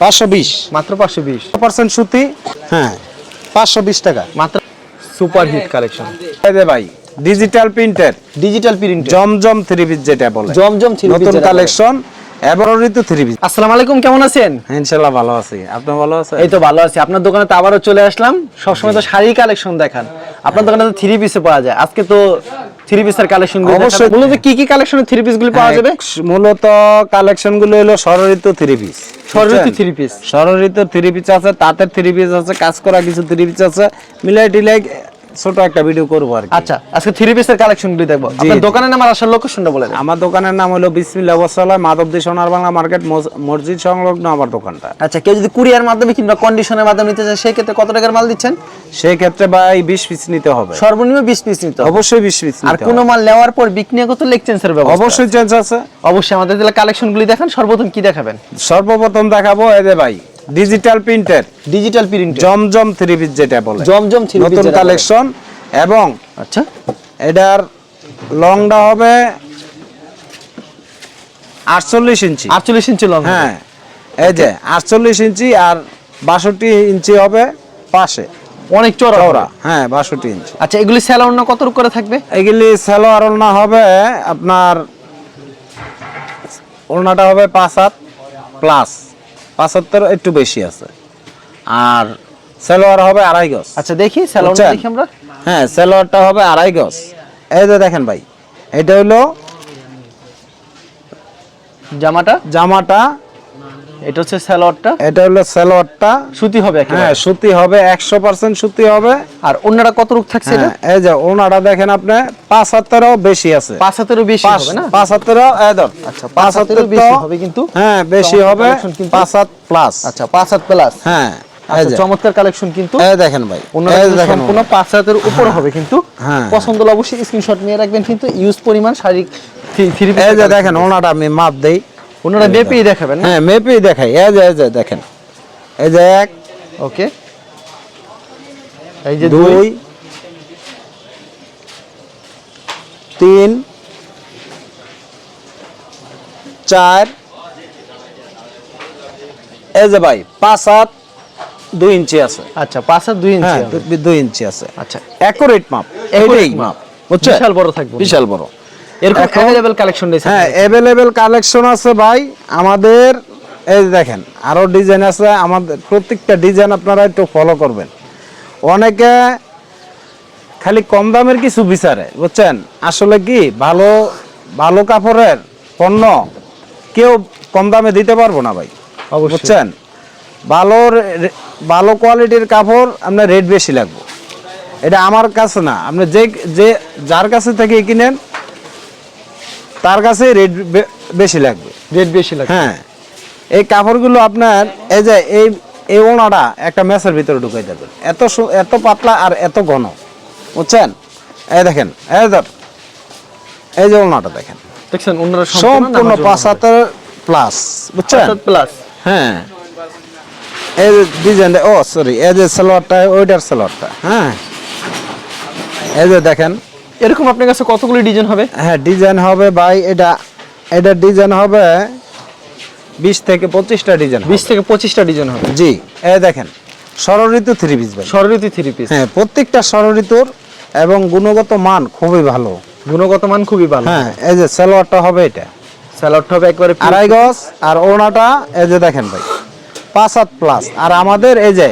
পাঁচশো বিশ। মাত্র পাঁচশো বিশ। পার্সেন্ট সুতি। হ্যাঁ। পাঁচশো বিশ টাকা। মাত্র সুপার হিট কালেকশন। এই ভাই ডিজিটাল প্রিন্টের digital print Zamzam three piece যেটা বলে। জমজম থ্রি নতুন কালেকশন ঋতু থ্রি পিস। আসসালামু আলাইকুম কেমন আছেন? ইনশাল্লাহ ভালো আছি। আপনি ভালো আছেন? এই তো ভালো আছি। আপনার দোকানে তো আবারও চলে আসলাম। সবসময় তো শাড়ি কালেকশন দেখান। আপনার দোকানে তো থ্রি পিসে পাওয়া যায়। আজকে তো থ্রি পিসের কালেকশন অবশ্যই। মূলত কি কি কালেকশনের থ্রি পিস গুলি পাওয়া যাবে? হ্যাঁ, মূলত কালেকশনগুলো হলো Shadritu three piece. Shadritu three piece সররিত three piece আছে তাতে থ্রি পিস আছে কাজ করা কিছু থ্রি পিস আছে। মিলাই টিলাই ছোট একটা ভিডিও করব আর আচ্ছা আজকে থ্রি পিসের কালেকশন গুলি দেখব। আপনার দোকানের নাম আর আসার লোকেশনটা বলে আমার দোকানের নাম হলো বিসমিল্লা ওয়াসাল্লাহ মাধবদী সোনার বাংলা মার্কেট মসজিদ সংলগ্ন আমার দোকানটা। আচ্ছা কেউ যদি কুরিয়ার মাধ্যমে কিংবা কন্ডিশনের মাধ্যমে নিতে চায় সেই ক্ষেত্রে কত টাকার মাল দিচ্ছেন? সেই ক্ষেত্রে ভাই বিশ পিস নিতে হবে। সর্বনিম্ন বিশ পিস নিতে হবে। অবশ্যই বিশ পিস আর কোনো মাল নেওয়ার পর বিক্রি কত লেকচেন্সের ব্যবস্থা। অবশ্যই চেঞ্জ আছে। অবশ্যই আমাদের কালেকশন গুলি দেখান সর্বপ্রথম কি দেখাবেন? সর্বপ্রথম দেখাবো এই যে ভাই ডিজিটাল প্রিন্টের digital print Zamzam three piece যেটা বলে। জমজম থ্রি নতুন কালেকশন এবং আচ্ছা। এটার লংটা হবে আটচল্লিশ ইঞ্চি। আটচল্লিশ ইঞ্চি লং হ্যাঁ এই যে আটচল্লিশ ইঞ্চি আর বাষট্টি ইঞ্চি হবে পাশে। অনেক চড়া চওড়া হ্যাঁ বাষট্টি ইঞ্চি। আচ্ছা এগুলি স্যালাউন না কত করে থাকবে? এগুলি সালোয়ার ওলনা হবে আপনার ওলনাটা হবে পাঁচ হাত প্লাস পাঁচ হাতের একটু বেশি আছে। আর সেলোয়ার হবে আড়াই গজ। আচ্ছা দেখি আমরা। হ্যাঁ সেলোয়ারটা হবে আড়াই গজ। এই যে দেখেন ভাই এটা হলো জামাটা? জামাটা এটা হচ্ছে স্যালোয়ারটা? এটা হলো সালোয়ারটা সুতি হবে হ্যাঁ সুতি হবে একশো পার্সেন্ট সুতি হবে। আর অন্যটা কত রূপ থাকছে এটা? হ্যাঁ, এই যে ওনাটা দেখেন আপনি হাতেরও বেশি আছে। হাতেরও বেশি হবে না? হাতেরও আচ্ছা হাতেরও বেশি হবে কিন্তু। হ্যাঁ বেশি হবে হাত প্লাস আচ্ছা হাত প্লাস হ্যাঁ আচ্ছা চমৎকার কালেকশন কিন্তু। দেখেন ভাই সম্পূর্ণ পাঁচ হাতের উপর হবে কিন্তু। হ্যাঁ। পছন্দ হলে অবশ্যই স্ক্রিনশট নিয়ে রাখবেন কিন্তু ইউজ পরিমাণ শারীরিক দেখেন ওনাটা আমি মাপ দেই। ওনারা বেপেই দেখাবেন হ্যাঁ মেপেই দেখাই। এই যে এই যে দেখেন। এই যে এক ওকে। এই যে দুই তিন চার এই যে ভাই পাঁচ হাত দুই ইঞ্চি আছে। আচ্ছা পাঁচ হাত দুই ইঞ্চি হ্যাঁ দুই ইঞ্চি আছে। আচ্ছা। অ্যাকুরেট মাপ এইটাই মাপ। মাপ বিশাল বড় থাকবে। বিশাল বড়। এরকম অ্যাভেলেবল কালেকশন রয়েছে হ্যাঁ অ্যাভেলেবেল কালেকশন আছে ভাই। আমাদের এই দেখেন আরও ডিজাইন আছে। আমাদের প্রত্যেকটা ডিজাইন আপনারা একটু ফলো করবেন। অনেকে খালি কম দামের কিছু বিচারে বুঝছেন? আসলে কি ভালো ভালো কাপড়ের পণ্য কেউ কম দামে দিতে পারব না ভাই। বুঝছেন? ভালো ভালো কোয়ালিটির কাপড় আপনার রেট বেশি লাগবে। এটা আমার কাছে না। আপনি যে যে যার কাছে থেকে কিনেন তার কাছে রেট বেশি লাগবে। রেট বেশি লাগবে। হ্যাঁ। এই কাপড়গুলো আপনার এই যে এই এই ওনাটা একটা ম্যাচের ভিতরে ঢুকাই দেবেন এত এত পাতলা আর এত ঘন। বুঝছেন? এই দেখেন এই ধর এই যে ওনাটা দেখেন। দেখছেন ওনারা সম্পূর্ণ পাঁচ হাতের প্লাস বুঝছেন? প্লাস হ্যাঁ। এই যে ডিজাইন ও সরি এই যে সালোয়ারটা ওইটার সালোয়ারটা হ্যাঁ। এই যে দেখেন এরকম আপনার কাছে কতগুলো ডিজাইন হবে? হ্যাঁ ডিজাইন হবে ভাই এটা এটা ডিজাইন হবে বিশ থেকে পঁচিশটা ডিজাইন বিশ থেকে পঁচিশটা ডিজাইন হবে। জি এই দেখেন ষড়ঋতু থ্রি পিস ভাই। স্বরঋতু থ্রি পিস হ্যাঁ প্রত্যেকটা ষড়ঋতুর এবং গুণগত মান খুবই ভালো। গুণগত মান খুবই ভালো। হ্যাঁ এই যে সালোয়ারটা হবে এটা। স্যালাডটা হবে একবারে আড়াই গজ আর ওনাটা এই যে দেখেন ভাই পাঁচ হাত প্লাস আর আমাদের এই যে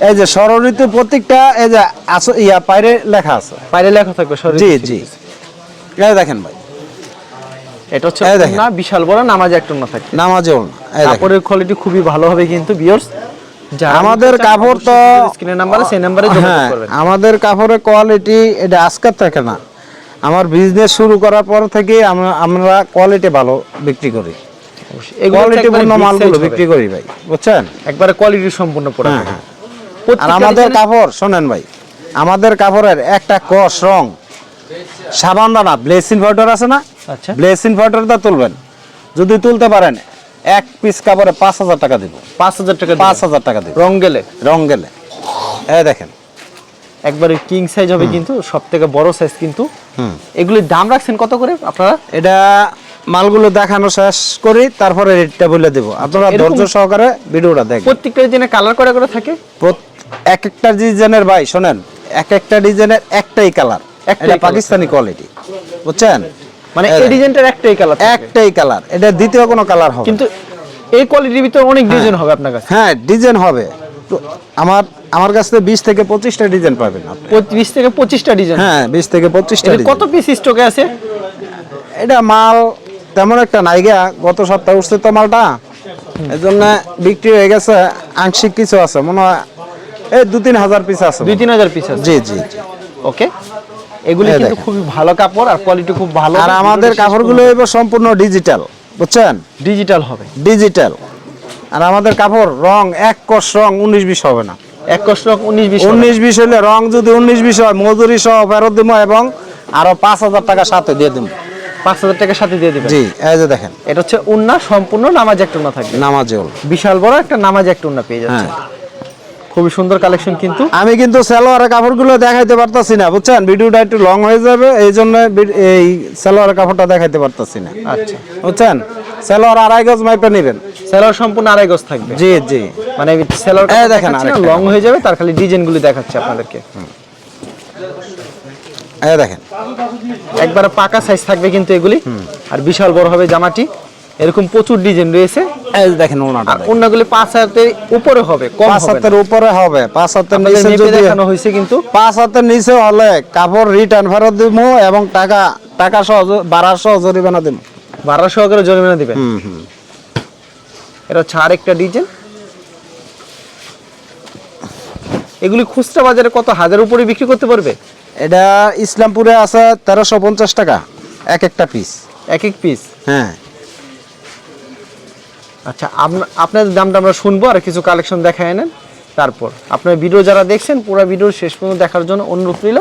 এই যে প্রত্যেকটা এই যে আস- ইয়া লেখা আছে। লেখা থাকবে স্বরঋতু জি জি। এই দেখেন ভাই। এটা হচ্ছে না বিশাল বড় নামাজ একটা না থাকে। নামাজে কাপড়ের কোয়ালিটি খুবই ভালো হবে কিন্তু ভিউয়ার্স আমাদের কাপড় তো স্ক্রিনের নাম্বারে সেই নাম্বারে যোগাযোগ হ্যাঁ করবেন। আমাদের কাপড়ের কোয়ালিটি এটা আজকের থাকে না। আমার বিজনেস শুরু করার পর থেকে আমরা আমরা কোয়ালিটি ভালো বিক্রি করি। কোয়ালিটি পূর্ণ মালগুলো বিক্রি করি ভাই বুঝছেন? একবারে কোয়ালিটি সম্পূর্ণ হ্যাঁ, হ্যাঁ। আর আমাদের কাপড় শোনেন ভাই আমাদের কাপড়ের একটা কস রং। সাবান দানা ব্লেসিন পাউডার আছে না? আচ্ছা। ব্লেসিন পাউডারটা তুলবেন। যদি তুলতে পারেন এক পিস কাপড়ে পাঁচ হাজার টাকা দিব। পাঁচ হাজার টাকা পাঁচ হাজার টাকা দিব। রং গেলে? রং গেলে। এই দেখেন। একবারে কিং সাইজ হবে কিন্তু সব থেকে বড় সাইজ কিন্তু। হুম। এগুলির দাম রাখছেন কত করে আপনারা? এটা মালগুলো দেখানো শেষ করি তারপরে রেটটা বলে দেবো। আপনারা ধৈর্য সহকারে ভিডিওটা দেখবেন। প্রত্যেকটা ডিজাইনে কালার করে করে থাকে এক একটা ডিজাইনের ভাই শোনেন এক একটা ডিজাইনের একটাই কালার colour। পাকিস্তানি কোয়ালিটি বুঝছেন? মানে এই এই ডিজাইনটার একটাই কালার একটাই কালার এটা দ্বিতীয় কোনো কালার হবে কিন্তু এই কোয়ালিটির ভিতরে অনেক ডিজাইন হবে আপনার কাছে? হ্যাঁ ডিজাইন হবে। আমার আমার কাছ থেকে বিশ থেকে পঁচিশটা ডিজাইন পাবেন বিশ থেকে পঁচিশটা ডিজাইন হ্যাঁ বিশ থেকে পঁচিশটা কত পিস স্টকে আছে? এটা মাল তেমন একটা নাইগা গত সপ্তাহে উঠছে তো মালটা। এই জন্য বিক্রি হয়ে গেছে আংশিক কিছু আছে মনে হয় এই দু তিন হাজার পিস আছে দুই তিন হাজার পিস আছে। জি জি। ওকে এগুলি কিন্তু খুবই ভালো কাপড় আর কোয়ালিটি খুব ভালো। আর আমাদের কাপড়গুলো হইব সম্পূর্ণ ডিজিটাল বুঝছেন? ডিজিটাল হবে। ডিজিটাল আর আমাদের কাপড় রং এক কষ রং উনিশ বিশ হবে না। এক কষ্ট উনিশ বিশ উনিশ বিশ হলে রং যদি উনিশ বিশ হয় মজুরি সহ ফেরত দিব এবং আরও পাঁচ হাজার টাকা সাথে দিয়ে দিব পাঁচ হাজার টাকার সাথে দিয়ে দিবেন। জি এই যে দেখেন। এটা হচ্ছে উন্না সম্পূর্ণ নামাজ একটা উন্না থাকবে। নামাজেল বিশাল বড় একটা নামাজ একটা উন্না পেয়ে যাচ্ছে হ্যাঁ খুবই সুন্দর কালেকশন কিন্তু। আমি কিন্তু সালোয়ারের কাপড়গুলো দেখাইতে পারতাছি না বুঝছেন? ভিডিওটা একটু লং হয়ে যাবে এই জন্য এই সালোয়ারের কাপড়টা দেখাইতে পারতাছি না। আচ্ছা। বুঝছেন? সালোয়ার আড়াই গজ মাইপে নেবেন। সেলার সম্পূর্ণ আড়াই গজ থাকবে? জি জি। মানে সেলার দেখেন। লং হয়ে যাবে তার খালি ডিজাইন গুলি দেখাচ্ছে আপনাদেরকে। দেখেন। একবারে পাকা সাইজ থাকবে কিন্তু এগুলি। আর বিশাল বড় হবে জামাটি। এরকম প্রচুর ডিজাইন রয়েছে। দেখেন ওনাটা। অন্যগুলি পাঁচ হাতের উপরে হবে কম পাঁচ হাতের উপরে হবে পাঁচ হাতের নিচে যদি দেখানো হয়েছে কিন্তু। পাঁচ হাতের নিচে হলে কাপড় রিটার্ন ফেরত দিব এবং টাকা টাকা সহ বাড়া সহ জরিমানা দিব সহকারে জরিমানা দিবেন? এটা হচ্ছে আরেকটা ডিজাইন এগুলি খুচরা বাজারে কত হাজার উপরে বিক্রি করতে পারবে? এটা ইসলামপুরে আছে তেরোশো পঞ্চাশ টাকা এক একটা পিস এক এক পিস হ্যাঁ। আচ্ছা আপনা- আপনাদের দামটা আমরা শুনব আর কিছু কালেকশন দেখায় নেন। তারপর আপনার ভিডিও যারা দেখছেন পুরো ভিডিও শেষ পর্যন্ত দেখার জন্য অনুরোধ রইল।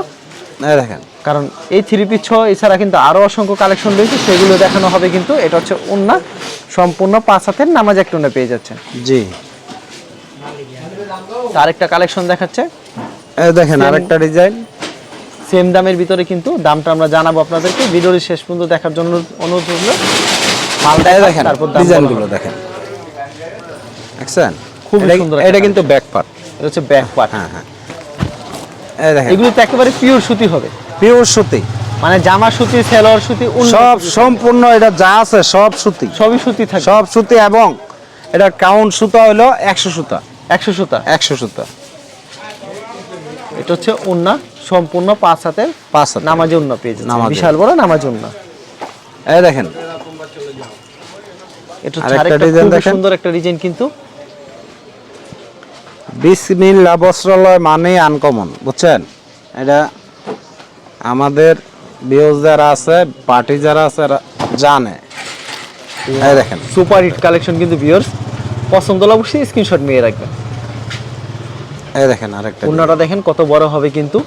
দেখেন। কারণ এই থ্রি পিস ছ এছাড়া কিন্তু আরও অসংখ্য কালেকশন রয়েছে সেগুলো দেখানো হবে কিন্তু এটা হচ্ছে ওন্না সম্পূর্ণ পাঁচ হাতের নামাজ একটা পেয়ে যাচ্ছেন। জি। তার একটা কালেকশন দেখাচ্ছে দেখেন আরেকটা ডিজাইন সেম দামের ভিতরে কিন্তু দামটা আমরা জানাব আপনাদেরকে ভিডিওর শেষ পর্যন্ত দেখার জন্য অনুরোধ রইল। মাল এই দেখা দেখেন তারপর দাম ডিজাইন বলা গুলো হবে। দেখেন। দেখছেন খুবই সুন্দর এটা কিন্তু ব্যাক পার্ট এটা হচ্ছে ব্যাক পার্ট হ্যাঁ হ্যাঁ। এই দেখেন। এগুলো তো একেবারে পিওর সুতি হবে। পিওর সুতি। মানে জামা সুতি সেলোয়ার সুতি সব সম্পূর্ণ এটা যা আছে সব সুতি। সবই সুতি থাকে সব সুতি এবং এটা কাউন্ট সুতা হলো একশো সুতা। একশো সুতা। একশো সুতা। এটা হচ্ছে উন্না সম্পূর্ণ পাঁচ হাতের পাঁচ হাত নামাজে উন্না পেয়ে যাচ্ছে নামাজে। বিশাল বড় নামাজে উন্না। এই দেখেন। এটা। সুন্দর একটা ডিজাইন কিন্তু বিসমিল্লা বস্ত্রালয় মানে আনকমন বুঝছেন? এটা আমাদের বিয়োজ যারা আছে পার্টি যারা আছে জানে। এই দেখেন। সুপার হিট কালেকশন কিন্তু ভিউয়ার্স পছন্দ হলে অবশ্যই স্ক্রিনশট নিয়ে রাখবেন। এই দেখেন আরেকটা উন্নাটা দেখেন কত বড় হবে কিন্তু।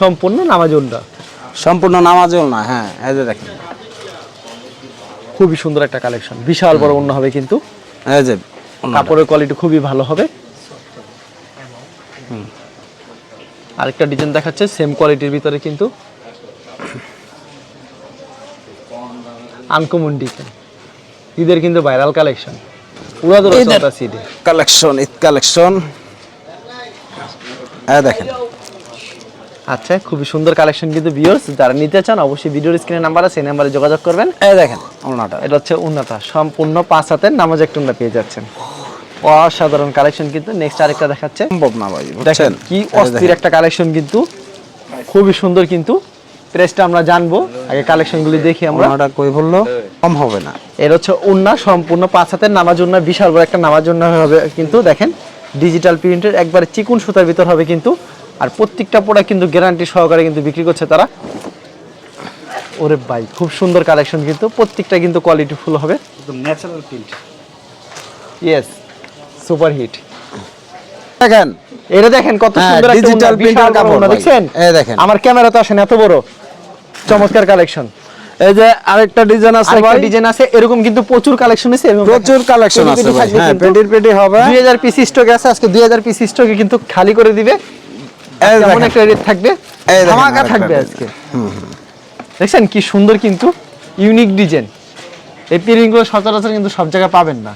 সম্পূর্ণ নামাজ উন্না সম্পূর্ণ নামাজ না হ্যাঁ এই যে দেখেন। খুবই সুন্দর একটা কালেকশন বিশাল বড় উন্না হবে কিন্তু। এই যে। কাপড়ের কোয়ালিটি খুবই ভালো হবে। আরেকটা ডিজাইন দেখাচ্ছে সেম কোয়ালিটির ভিতরে কিন্তু আনকমন ডিজাইন ঈদের কিন্তু viral collection CD collection Eid. Collection এই দেখেন। আচ্ছা খুবই সুন্দর কালেকশন কিন্তু ভিউয়ার্স যারা নিতে চান অবশ্যই ভিডিওর স্ক্রিনে নাম্বার আছে সেই নাম্বারে যোগাযোগ করবেন। এই দেখেন ওনাটা এটা হচ্ছে উন্নতা সম্পূর্ণ পাঁচ হাতের নামাজ একটা পেয়ে যাচ্ছেন। অসাধারণ কালেকশন কিন্তু নেক্সট আরেকটা দেখাচ্ছে। সম্ভব না ভাই দেখেন বুঝছেন? কি অস্থির একটা কালেকশন কিন্তু খুবই সুন্দর কিন্তু। প্রেসটা আমরা জানব আগে কালেকশনগুলি দেখি আমরা। ওনাটা কই বলল? কম হবে না। এর হচ্ছে উন্না সম্পূর্ণ পাঁচ হাতের নামাজ উন্না বিশাল বড় একটা নামাজ উন্না হবে কিন্তু দেখেন ডিজিটাল প্রিন্টের একবারে চিকুন সুতার ভিতর হবে কিন্তু। আর প্রত্যেকটা প্রোডাক্ট কিন্তু গ্যারান্টি সহকারে কিন্তু বিক্রি করছে তারা। ওরে ভাই খুব সুন্দর কালেকশন কিন্তু। প্রত্যেকটা কিন্তু কোয়ালিটি ফুল হবে। Natural print yes super hit দেখেন এটা দেখেন কত হ্যাঁ, সুন্দর একটা printer বড় কাপড় দেখছেন? এই দেখেন। আমার ক্যামেরা তো আসেন এত বড়। চমৎকার কালেকশন এই যে আরেকটা ডিজাইন আছে আরেকটা ডিজাইন আছে এরকম কিন্তু প্রচুর কালেকশন আছে এরকম প্রচুর কালেকশন আছে ভাই। হ্যাঁ। পেটির পেটি হবে। দুই হাজার পিস স্টক আছে আজকে দুই হাজার পিস স্টকে কিন্তু খালি করে দিবে। এমন একটা রেট থাকবে ধামাকা থাকবে। আজকে। দেখছেন কি সুন্দর কিন্তু ইউনিক ডিজাইন এই প্রিন্টগুলো সচরাচর কিন্তু সব জায়গায় পাবেন না।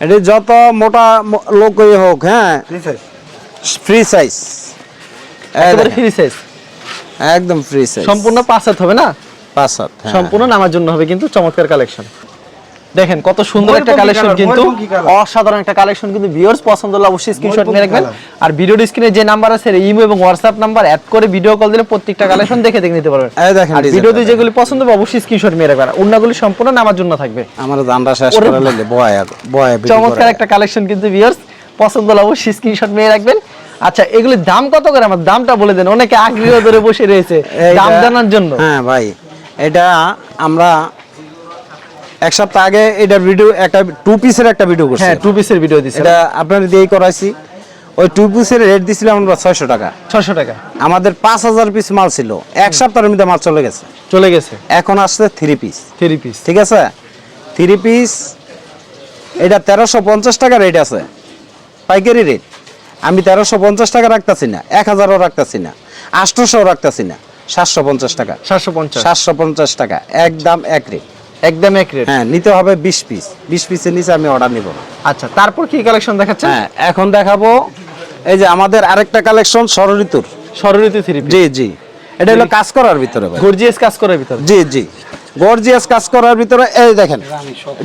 এটি যত মোটা লোকই হোক হ্যাঁ? ফ্রি সাইজ ফ্রি সাইজ একদম ফ্রি সাইজ সম্পূর্ণ পাঁচ হাত হবে না? পাঁচ হাত হ্যাঁ। সম্পূর্ণ নামার জন্য হবে কিন্তু চমৎকার কালেকশন দেখেন কত সুন্দর একটা কালেকশন কিন্তু অসাধারণ একটা কালেকশন কিন্তু ভিউয়ার্স পছন্দ হলে অবশ্যই স্ক্রিনশট নিয়ে রাখবেন। আর ভিডিও স্ক্রিনে যে নাম্বার আছে ইমো এবং হোয়াটসঅ্যাপ নাম্বার অ্যাড করে ভিডিও কল দিলে প্রত্যেকটা কালেকশন দেখে দেখে নিতে পারবেন। এই দেখেন আর ভিডিওতে যেগুলি পছন্দ হবে অবশ্যই স্ক্রিনশট নিয়ে রাখবেন। অন্যগুলি সম্পূর্ণ নামার জন্য থাকবে। আমার জানটা শেষ করে লেলে বয় বয় চমৎকার একটা কালেকশন কিন্তু ভিউয়ার্স পছন্দ হলে অবশ্যই স্ক্রিনশট নিয়ে রাখবেন। আচ্ছা এগুলির দাম কত করে? আমার দামটা বলে দেন অনেকে আগ্রহ ধরে বসে রয়েছে দাম জানার জন্য। হ্যাঁ ভাই এটা আমরা এক সপ্তাহ আগে এটা ভিডিও একটা টু পিসের একটা ভিডিও করছি। হ্যাঁ টু পিসের ভিডিও দিচ্ছে এটা আপনার দিয়েই করাইছি। ওই টু পিসের রেট দিছিলাম আমরা ছয়শো টাকা। ছশো টাকা। আমাদের পাঁচ হাজার পিস মাল ছিল। এক সপ্তাহের মধ্যে মাল চলে গেছে। চলে গেছে। এখন আসছে থ্রি পিস থ্রি পিস ঠিক আছে? থ্রি পিস এটা তেরোশো পঞ্চাশ টাকা রেট আছে। পাইকারি রেট আমি তেরোশো পঞ্চাশ টাকা রাখতেছি না। এক হাজারও রাখতেছি না। আটশোশো রাখতেছি না। সাতশো পঞ্চাশ টাকা। সাতশো পঞ্চাশ। সাতশো পঞ্চাশ টাকা। একদম এক রেট একদম এক রেট হ্যাঁ নিতে হবে বিশ পিস বিশ পিসের নিচে আমি অর্ডার নিব আচ্ছা তারপর কি কালেকশন দেখাচ্ছেন? হ্যাঁ এখন দেখাবো এই যে আমাদের আরেকটা কালেকশন সরঋতুর সরঋতু থ্রি জি জি। এটা হলো কাজ করার ভিতরে ভাই। গর্জিয়াস কাজ করার ভিতরে। জি জি। গর্জিয়াস কাজ করার ভিতরে এই দেখেন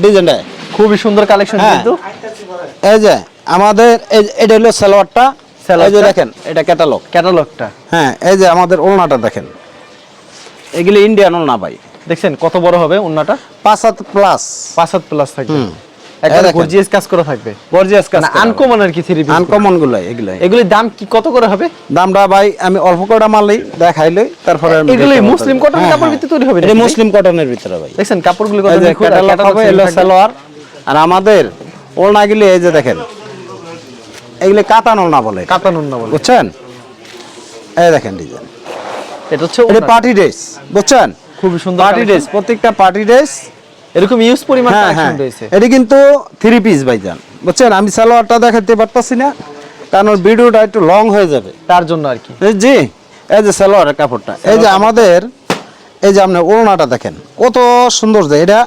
ডিজাইনটা খুবই সুন্দর কালেকশন হ্যাঁ। কিন্তু। এই যে আমাদের এটা হলো সালোয়ারটা। এই যে দেখেন এটা ক্যাটালগ ক্যাটালগটা হ্যাঁ এই যে আমাদের ওলনাটা দেখেন। এগুলি ইন্ডিয়ান ওলনা ভাই। দেখছেন কত বড় হবে ওন্নাটা পাঁচ হাত প্লাস পাঁচ হাত প্লাস থাকবে। হুম। একবার এই দেখেন। গর্জিয়াস কাজ করা থাকবে। গর্জিয়াস কাজ আনকমন আর কি থ্রি পিস আনকমন গুলাই এগুলাই। এগুলির দাম কি কত করে হবে? দামটা ভাই আমি অল্প কটা মারলেই দেখাইলই তারপরে আমি মুসলিম কটন হ্যাঁ, কাপড় হ্যাঁ। তৈরি হবে এটা মুসলিম কটনের ভিতরে ভাই। দেখছেন কাপড়গুলো কত এই যে ক্যাটালগ হবে এলো সালোয়ার। আর আমাদের ওলনাগুলি এই যে দেখেন। এগুলি কাতান ওলনা বলে। কাতান না বলে। বুঝছেন? এই দেখেন ডিজাইন এটা হচ্ছে এটা পার্টি ড্রেস বুঝছেন? খুবই সুন্দর পার্টি ড্রেস প্রত্যেকটা পার্টি ড্রেস এরকম ইউজ পরিমাণ হ্যাঁ কালেকশন হ্যাঁ। রয়েছে। এটি কিন্তু থ্রি পিস ভাইজান। বুঝছেন? আমি সালোয়ারটা দেখাতে পারতাছি না কারণ ভিডিওটা একটু লং হয়ে যাবে। তার জন্য আর কি। এই জি এই যে সালোয়ারের কাপড়টা এই যে আমাদের এই যে আপনার ওড়নাটা দেখেন কত সুন্দর যে এটা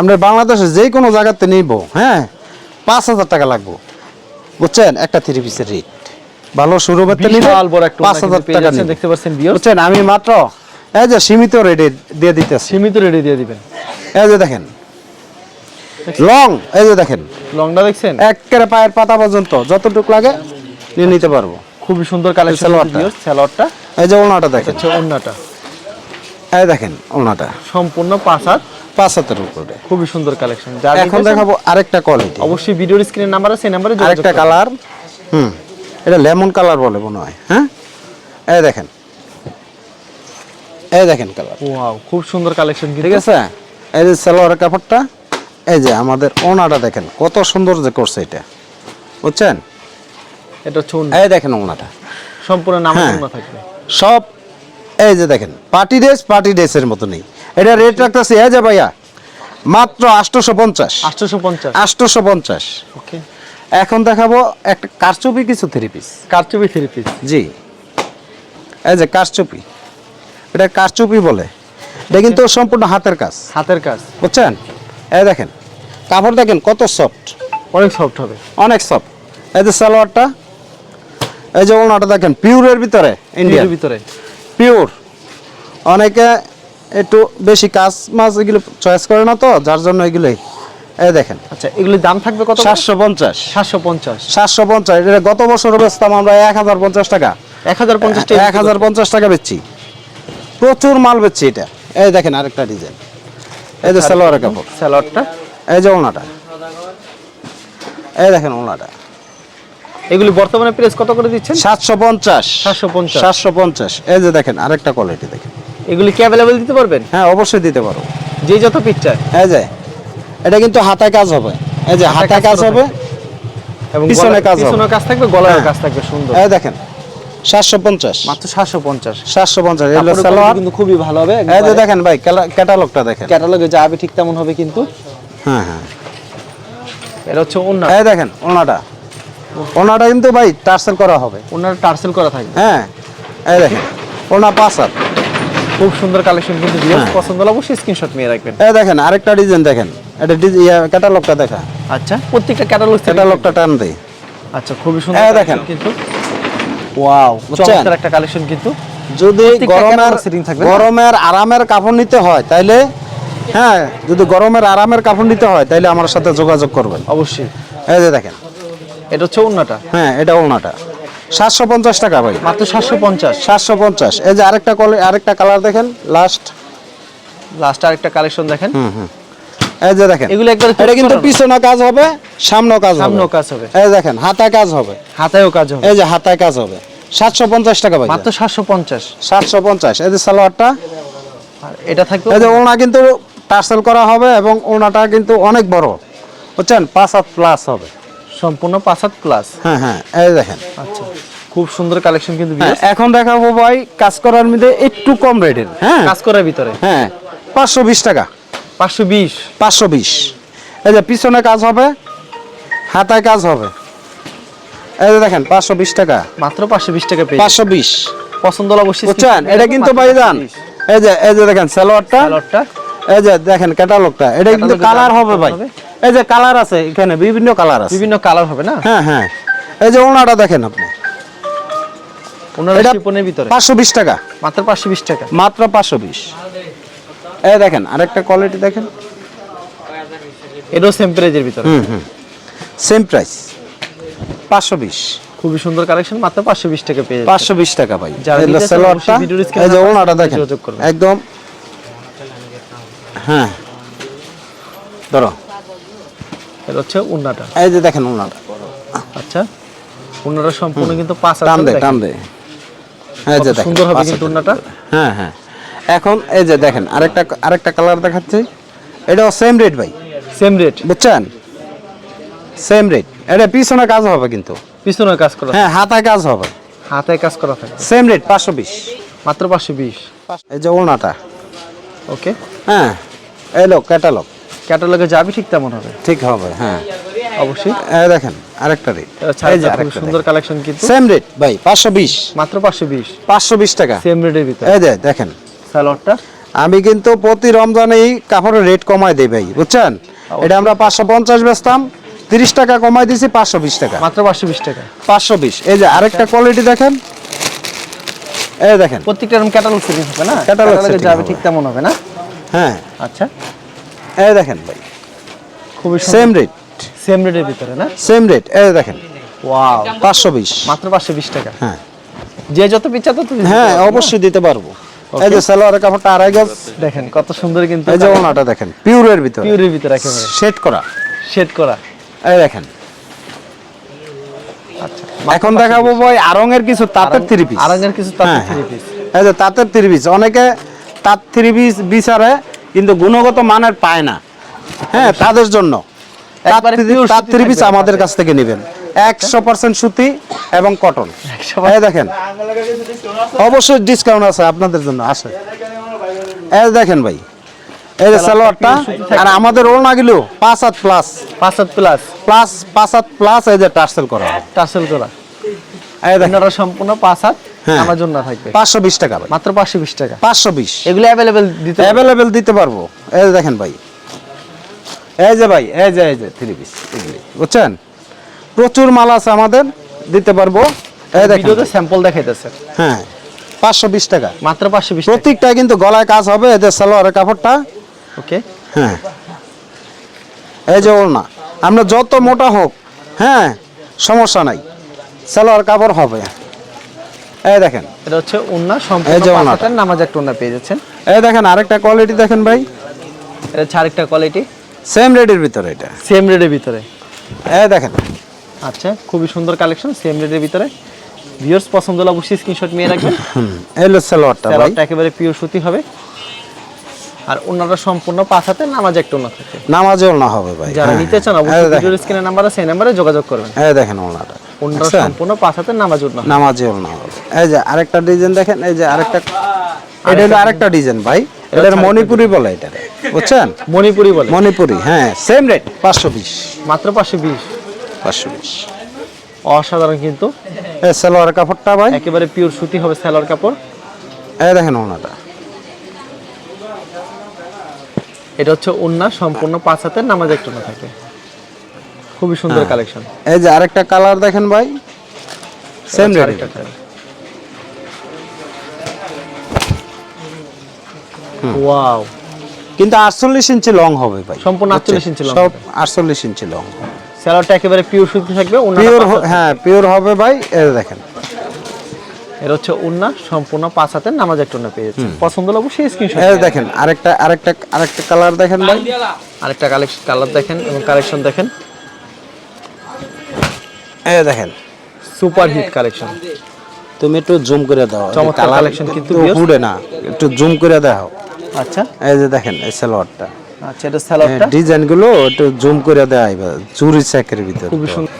আমরা বাংলাদেশে যে কোনো জায়গাতে নিব হ্যাঁ? পাঁচ হাজার টাকা লাগবো। বুঝছেন? একটা থ্রি পিসের রেট ভালো শুরু করতে নিলে পাঁচ হাজার টাকা দেখতে পাচ্ছেন বুঝছেন? আমি মাত্র এই যে সীমিত রেটে দিয়ে দিতেছি। সীমিত রেডি দিয়ে দিবেন। এই যে দেখেন। লং এই যে দেখেন। লংটা দেখছেন? একেবারে পায়ের পাতা পর্যন্ত যতটুক লাগে নিয়ে নিতে পারব। খুবই সুন্দর কালেকশন সালোয়ারটা। এই যে ওনাটা দেখেন। হচ্ছে ওন্নাটা এই দেখেন ওনাটা সম্পূর্ণ পাঁচ হাত। পাঁচ হাতের উপরে। খুবই সুন্দর কালেকশন এখন দেখাবো আরেকটা কোয়ালিটি অবশ্যই ভিডিওর স্ক্রিনের নাম্বার আছে নাম্বারে আরেকটা কালার হুম এটা লেমন কালার বলে মনে হয় হ্যাঁ? এই দেখেন। এই দেখেন কালার ওয়াও খুব সুন্দর কালেকশন ঠিক আছে? এই যে সালোয়ারের কাপড়টা এই যে আমাদের ওনাটা দেখেন কত সুন্দর যে করছে এটা। বুঝছেন? এটা ওন্না। এই দেখেন ওনাটা। সম্পূর্ণ নাম হ্যাঁ। থাকবে। সব এই যে দেখেন পার্টি ড্রেস পার্টি ড্রেসের মতো নেই এটা রেট রাখতেছি এই যে ভাইয়া মাত্র আটশোশো পঞ্চাশ আটশোশো পঞ্চাশ আটশোশো পঞ্চাশ ওকে। এখন দেখাবো একটা কারচুপি কিছু থ্রি পিস কারচুপি থ্রি পিস জি। এই যে কারচুপি। এটা কারচুপি বলে। এটা কিন্তু সম্পূর্ণ হাতের কাজ। হাতের কাজ। বুঝছেন? এই দেখেন কাপড় দেখেন কত সফট অনেক সফট হবে। অনেক সফট এই যে সালোয়ারটা এই যে ওনাটা দেখেন পিওরের ভিতরে ইন্ডিয়ার ভিতরে। পিওর অনেকে একটু বেশি কাজ মাছ এগুলো চয়েস করে না তো যার জন্য এগুলোই এই দেখেন। আচ্ছা এগুলির দাম থাকবে কত সাতশো পঞ্চাশ। সাতশো পঞ্চাশ। সাতশো পঞ্চাশ। এটা গত বছর বেচতাম আমরা এক হাজার পঞ্চাশ টাকা। এক হাজার পঞ্চাশ এক হাজার পঞ্চাশ টাকা বেচছি। প্রচুর মাল বেচছি এটা। এই দেখেন আরেকটা ডিজাইন। এই যে সালোয়ারের কাপড়। সালোয়ারটা? এই যে ওনাটা এই দেখেন ওনাটা এগুলি বর্তমানে প্রেস কত করে দিচ্ছেন? সাতশো পঞ্চাশ। 750 সাতশো পঞ্চাশ। এই যে দেখেন আরেকটা কোয়ালিটি দেখেন। এগুলি কি অ্যাভেলেবেল দিতে পারবেন? হ্যাঁ অবশ্যই দিতে পারো যে যত পিকচার এই যে এটা কিন্তু হাতায় কাজ হবে। এই যে হাতায় কাজ হবে এবং পিছনে কাজ হবে। পিছনে কাজ থাকবে গলায় হ্যাঁ। কাজ থাকবে সুন্দর। এই দেখেন সাতশো পঞ্চাশ। মাত্র সাতশো পঞ্চাশ। সাতশো পঞ্চাশ এগুলো সালোয়ার। কিন্তু খুবই ভালো হবে এই যে দেখেন ভাই ক্যাটালগটা দেখেন। ক্যাটালগে যা হবে ঠিক তেমন হবে কিন্তু। হ্যাঁ হ্যাঁ। এটা হচ্ছে ওনার এই দেখেন ওনাটা ওনাটা কিন্তু ভাই টার্সেল করা হবে। ওনার টার্সেল করা থাকবে। হ্যাঁ এই দেখেন ওনা পাঁচ হাত। খুব সুন্দর কালেকশন কিন্তু ভিউয়ার্স হ্যাঁ। পছন্দ হলে অবশ্যই স্ক্রিনশট নিয়ে রাখবেন। এই দেখেন আরেকটা ডিজাইন দেখেন। এটা ক্যাটালগটা দেখা। আচ্ছা প্রত্যেকটা ক্যাটালগ ক্যাটালগটা টান দেই। আচ্ছা খুবই সুন্দর দেখেন। কিন্তু। ওয়াও চমৎকার একটা কালেকশন কিন্তু। যদি গরমের গরমের আরামের কাপড় নিতে হয় তাইলে হ্যাঁ যদি গরমের আরামের কাপড় নিতে হয় তাইলে আমার সাথে যোগাযোগ করবেন। অবশ্যই। এই যে দেখেন। এটা হচ্ছে ওন্নাটা হ্যাঁ এটা ওনাটা সাতশো পঞ্চাশ টাকা ভাই। মাত্র সাতশো পঞ্চাশ? সাতশো পঞ্চাশ। এই যে আরেকটা কলে আরেকটা কালার দেখেন লাস্ট লাস্ট আরেকটা কালেকশন দেখেন। হুম হুম। এই যে দেখেন। এগুলো একবারে এটা কিন্তু। পিছনে কাজ হবে সামনেও কাজ হবে। সামনেও কাজ হবে। এই দেখেন হাতায় কাজ হবে। হাতায়ও কাজ হবে। এই যে হাতায় কাজ হবে। সাতশো পঞ্চাশ টাকা ভাই মাত্র সাতশো পঞ্চাশ। সাতশো পঞ্চাশ। এই যে সালোয়ারটা এটা থাকবে এই যে ওনা কিন্তু টার্সেল করা হবে এবং ওনাটা কিন্তু অনেক বড়। বুঝছেন? পাঁচ হাত প্লাস হবে। সম্পূর্ণ পাঁচ হাত প্লাস হ্যাঁ হ্যাঁ এই দেখেন। আচ্ছা খুব সুন্দর কালেকশন কিন্তু হ্যাঁ, এখন দেখাবো ভাই কাজ করার মধ্যে একটু কম রেটের হ্যাঁ। কাজ করার ভিতরে। হ্যাঁ পাঁচশো বিশ টাকা। পাঁচশো বিশ। পাঁচশো বিশ। এই যে পিছনে কাজ হবে হাতায় কাজ হবে। এই যে দেখেন পাঁচশো বিশ টাকা। মাত্র পাঁচশো বিশ টাকা পেয়ে পাঁচশো বিশ। পছন্দ হলে অবশ্যই বুঝছেন এটা কিন্তু ভাইজান। এই যে এই যে দেখেন সালোয়ারটা। কালারটা এই যে দেখেন ক্যাটালগটা। এটা কিন্তু কালার হবে ভাই। এই যে কালার আছে এখানে বিভিন্ন কালার আছে। বিভিন্ন কালার হবে না? হ্যাঁ হ্যাঁ। এই যে ওনাটা দেখেন আপনি। ওনার এটা- শিপনের ভিতরে। পাঁচশো বিশ টাকা। মাত্র পাঁচশো বিশ টাকা। মাত্র পাঁচশো বিশ। এই দেখেন আরেকটা কোয়ালিটি দেখেন। এটাও সেম প্রাইজের ভিতরে। হুম হুম। সেম প্রাইস পাঁচশো বিশ। খুবই সুন্দর কালেকশন মাত্র পাঁচশো বিশ টাকা পেয়ে। পাঁচশো বিশ দেখেন। একদম হ্যাঁ। ধরো। এটা হচ্ছে উন্নাটা। এই যে দেখেন ওনাটা আচ্ছা উন্নাটা সম্পূর্ণ কিন্তু পাঁচ টান দে টান দে। এই যে সুন্দর হবে কিন্তু। উন্নাটা। হ্যাঁ হ্যাঁ। এখন এই যে দেখেন আরেকটা আরেকটা কালার দেখাচ্ছি। এটাও সেম রেট ভাই। সেম রেট বুঝছেন? সেম রেট এটা পিছনে কাজ হবে কিন্তু। পিছনে কাজ করা হ্যাঁ হাতায় কাজ হবে। হাতে কাজ করা থাকে। সেম রেট পাঁচশো বিশ। মাত্র পাঁচশো বিশ। এই যে ওনাটা ওকে হ্যাঁ এলো ক্যাটালগ ক্যাটালগে যাবি ঠিক তেমন হবে। ঠিক হবে হ্যাঁ। অবশ্যই। এই দেখেন আরেকটা রেট সুন্দর কালেকশন কিন্তু। সেম রেট ভাই পাঁচশো বিশ। মাত্র পাঁচশো বিশ। পাঁচশো বিশ টাকা। সেম রেটের ভিতরে। এই যে দেখেন। স্যালোয়ারটা আমি কিন্তু প্রতি রমজানেই কাপড়ের রেট কমাই দেই ভাই বুঝছেন? এটা আমরা পাঁচশো পঞ্চাশ বেচতাম তিরিশ টাকা কমাই দিছি পাঁচশো বিশ টাকা। মাত্র পাঁচশো বিশ টাকা। পাঁচশো বিশ। এই যে আরেকটা কোয়ালিটি দেখেন। এই দেখেন। প্রত্যেকটা এরকম ক্যাটালগ সেটিং হবে না? ক্যাটালগে যাবে ঠিক তেমন হবে না? হ্যাঁ। আচ্ছা। এই দেখেন ভাই। খুবই সেম রেট সেম রেটের ভিতরে না? সেম রেট এই দেখেন। ওয়াও পাঁচশো বিশ। মাত্র পাঁচশো বিশ টাকা। হ্যাঁ। যে যত পিচ্ছা তত হ্যাঁ অবশ্যই দিতে পারব। এই যে সালোয়ারের কাপড়টা আড়াই গজ। দেখেন কত সুন্দর কিন্তু এই যে ওনাটা দেখেন পিউরের ভিতরে। পিউরের ভিতরে একেবারে। সেট করা। শেড করা। এই দেখেন। আচ্ছা এখন দেখাবো ভাই আরঙের কিছু তাঁতের থ্রি পিস আরাঙ্গের কিছু তাতে হ্যাঁ, থ্রি। পিস এই যে তাঁতের থ্রি পিস অনেকে তাঁত থ্রি পিস বিচারে কিন্তু গুণগত মানের পায় না। হ্যাঁ তাদের জন্য। তাঁত থ্রি- পিস আমাদের কাছ থেকে নেবেন। একশো পার্সেন্ট সুতি এবং কটন 100% দেখেন। অবশ্যই ডিসকাউন্ট আছে আপনাদের জন্য আসে। দেখেন ভাই। এই যে সালোয়ারটা আর আমাদের ওড়নাগুলো পাঁচ হাত প্লাস পাঁচ হাত প্লাস প্লাস পাঁচ হাত প্লাস এই যে টার্সেল করা। টার্সেল করা। এই দেখেন। সম্পূর্ণ পাঁচ হাত হ্যাঁ। আমার জন্য থাকবে। পাঁচশো বিশ টাকা ভাই। মাত্র পাঁচশো বিশ টাকা। পাঁচশো বিশ। এগুলো অ্যাভেলেবেল দিতে। অ্যাভেলেবেল দিতে পারব। এই যে দেখেন ভাই। এই যে ভাই এই যে এই যে থ্রি পিস বুঝছেন? প্রচুর মাল আছে আমাদের দিতে পারব। এই দেখেন ভিডিওতে স্যাম্পল দেখাইতেছে। হ্যাঁ পাঁচশো বিশ টাকা। মাত্র পাঁচশো বিশ টাকা। প্রত্যেকটা কিন্তু গলায় কাজ হবে এদের সালোয়ারের কাপড়টা। ওকে? হ্যাঁ। এই যে ওড়না আমরা যত মোটা হোক হ্যাঁ সমস্যা নাই। সালোয়ার কাপড় হবে। এই দেখেন। এটা হচ্ছে উন্না সম্পূর্ণ নামাজ একটা উন্না পেয়ে যাচ্ছেন। এই দেখেন আরেকটা কোয়ালিটি দেখেন ভাই। এটা হচ্ছে আরেকটা কোয়ালিটি সেম রেডের ভিতরে এটা। সেম রেডের ভিতরে। এই দেখেন। আচ্ছা খুবই সুন্দর কালেকশন সেম রেডের ভিতরে। ভিউয়ার্স পছন্দ হলে অবশ্যই স্ক্রিনশট নিয়ে রাখবেন। হলো সালোয়ারটা ভাই। একেবারে পিওর সুতি হবে। আর ওনারা সম্পূর্ণ পাঁচ হাতে নামাজ একটা ওনা থাকে। নামাজে ওড়না হবে ভাই। যারা হ্যাঁ, নিতে চান হ্যাঁ। অবশ্যই দেখেন, ভিডিওর স্ক্রিনে নাম্বার আছে এই নাম্বারে যোগাযোগ করবেন। এই দেখেন ওড়নাটা ওনারা সম্পূর্ণ পাঁচ হাতে নামাজ ওনা নামাজে ওড়না হবে। এই যে আরেকটা ডিজাইন দেখেন এই যে আরেকটা এটা হলো আরেকটা ডিজাইন ভাই। এটার মণিপুরি বলে এটা। বুঝছেন? মণিপুরি বলে। মণিপুরি হ্যাঁ সেম রেট পাঁচশো বিশ। মাত্র পাঁচশো বিশ। পাঁচশো বিশ। অসাধারণ কিন্তু। সালোয়ার কাপড়টা ভাই। একেবারে পিওর সুতি হবে স্যালোয়ার কাপড়। এই দেখেন ওনাটা। এটা হচ্ছে ওন্না সম্পূর্ণ পাঁচ হাতের নামাজ একটা থাকে। খুবই সুন্দর হ্যাঁ। কালেকশন। এই যে আরেকটা কালার দেখেন ভাই সেম রেট ওয়াও কিন্তু আটচল্লিশ ইঞ্চি লং হবে ভাই। সম্পূর্ণ 48 ইঞ্চি long সব আটচল্লিশ ইঞ্চি লং স্যালোয়ারটা একেবারে পিওর সুতি থাকবে পিওর হ্যাঁ পিওর হবে ভাই এই দেখেন। এটা হচ্ছে ওন্না সম্পূর্ণ পাঁচ হাতের নামাজ একটা পেয়েছে পছন্দ হলে অবশ্যই স্ক্রিনশট দেখেন আরেকটা আরেকটা আরেকটা কালার দেখেন ভাই। আরেকটা কালেকশন কালার দেখেন এবং কালেকশন দেখেন। এই দেখেন সুপার হিট কালেকশন তুমি একটু জুম করে দাও। চমৎকার collection কিন্তু viewers। না একটু জুম করে দাও। আচ্ছা। এই যে দেখেন এই সালোয়ারটা। আচ্ছা এটা স্যালোয়ারটা ডিজাইনগুলো একটু জুম করে এবার চুরি চাকের ভিতর। খুবই সুন্দর।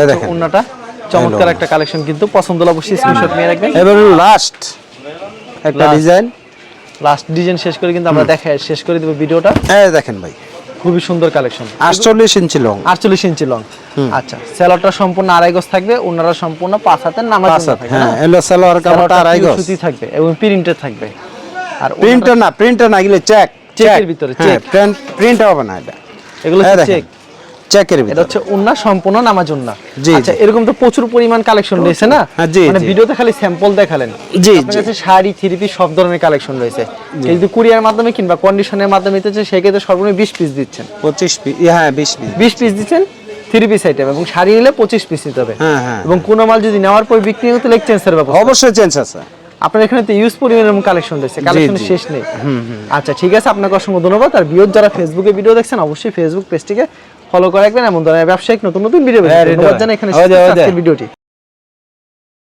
এই দেখেন। ওন্নাটা চমৎকার একটা কালেকশন কিন্তু পছন্দ হলে অবশ্যই স্ক্রিনশট নিয়ে রাখবেন। এবার লাস্ট একটা ডিজাইন লাস্ট ডিজাইন শেষ করে কিন্তু আমরা দেখাই শেষ করে দেবো ভিডিওটা। এই দেখেন ভাই। খুবই সুন্দর কালেকশন আটচল্লিশ ইঞ্চি লং আটচল্লিশ ইঞ্চি লং আচ্ছা স্যালোয়ারটা সম্পূর্ণ আড়াই গজ থাকবে ওনারা সম্পূর্ণ পাঁচ হাতের নামাজ পাঁচ হাত হ্যাঁ এলো সালোয়ার কাপড়টা আড়াই গজ। সুতি থাকবে এবং প্রিন্টেড থাকবে। আর প্রিন্টার না প্রিন্টার না এগুলো চেক চেকের ভিতরে, check। প্রিন্ট হবে না এটা। এগুলো চেক চেকের এটা হচ্ছে উন্না সম্পূর্ণ নামাজ উন্না। আচ্ছা এরকম তো প্রচুর পরিমাণ কালেকশন রয়েছে না? হ্যাঁ, মানে ভিডিওতে খালি স্যাম্পল দেখালেন। জি, আপনার জি। কাছে শাড়ি থ্রি পিস সব ধরনের কালেকশন রয়েছে। যদি কুরিয়ার মাধ্যমে কিংবা কন্ডিশনের মাধ্যমে সেক্ষেত্রে সর্বনিম্ন বিশ পিস দিচ্ছেন। পঁচিশ পিস হ্যাঁ বিশ পিস বিশ পিস দিচ্ছেন থ্রি পিস আইটেম এবং শাড়ি নিলে পঁচিশ পিস নিতে হবে। হ্যাঁ হ্যাঁ। এবং কোনো মাল যদি নেওয়ার পর বিক্রি হতে এক্সচেঞ্জের ব্যবস্থা। অবশ্যই চেঞ্জ আছে। আপনার এখানে তো ইউজ পরিমাণের কালেকশন রয়েছে। কালেকশনের জি। শেষ নেই। আচ্ছা ঠিক আছে। আপনাকে অসংখ্য ধন্যবাদ। আর বিয়োর যারা ফেসবুকে ভিডিও দেখছেন অবশ্যই ফেসবুক পেজটিকে ফলো করে রাখবেন এমন ধরনের ব্যবসায়িক নতুন নতুন ভিডিও হ্যাঁ, এখানে। ভিডিওটি।